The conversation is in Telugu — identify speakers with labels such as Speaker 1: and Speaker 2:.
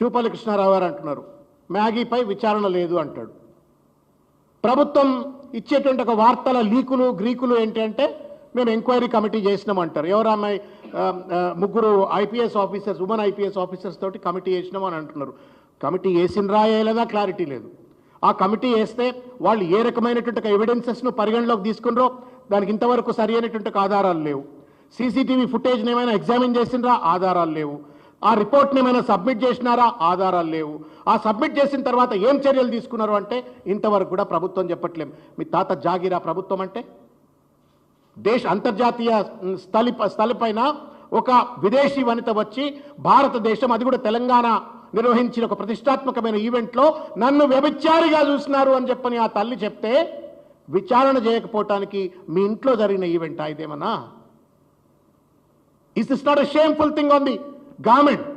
Speaker 1: చూపల్లి కృష్ణారావు గారు అంటున్నారు. మ్యాగీపై విచారణ లేదు అంటాడు. ప్రభుత్వం ఇచ్చేటువంటి ఒక వార్తల లీకులు గ్రీకులు ఏంటి అంటే మేము ఎంక్వైరీ కమిటీ చేసినాం అంటారు. ఎవరు అమ్మాయి ముగ్గురు IPS officers women IPS officers తోటి కమిటీ వేసినాం అని అంటున్నారు. కమిటీ వేసిన రాయలేదా క్లారిటీ లేదు. ఆ కమిటీ వేస్తే వాళ్ళు ఏ రకమైనటువంటి ఎవిడెన్సెస్ను పరిగణలోకి తీసుకున్నారో దానికి ఇంతవరకు సరి అయినటువంటి ఆధారాలు లేవు. సీసీటీవీ ఫుటేజ్ని ఏమైనా ఎగ్జామిన్ చేసినరా? ఆధారాలు లేవు. ఆ రిపోర్ట్ని ఏమైనా సబ్మిట్ చేసినారా? ఆధారాలు లేవు. ఆ సబ్మిట్ చేసిన తర్వాత ఏం చర్యలు తీసుకున్నారు అంటే ఇంతవరకు కూడా ప్రభుత్వం చెప్పట్లేం. మీ తాత జాగిరా ప్రభుత్వం అంటే దేశ అంతర్జాతీయ స్థలి స్థలిపైన ఒక విదేశీ వనిత వచ్చి భారతదేశం అది కూడా తెలంగాణ నిర్వహించిన ఒక ప్రతిష్టాత్మకమైన ఈవెంట్లో నన్ను వ్యభిచారిగా చూసినారు అని చెప్పని ఆ తల్లి చెప్తే విచారణ చేయకపోవటానికి మీ ఇంట్లో జరిగిన ఈవెంట్ ఇదేమన్నా? Is is not a shameful thing on the garment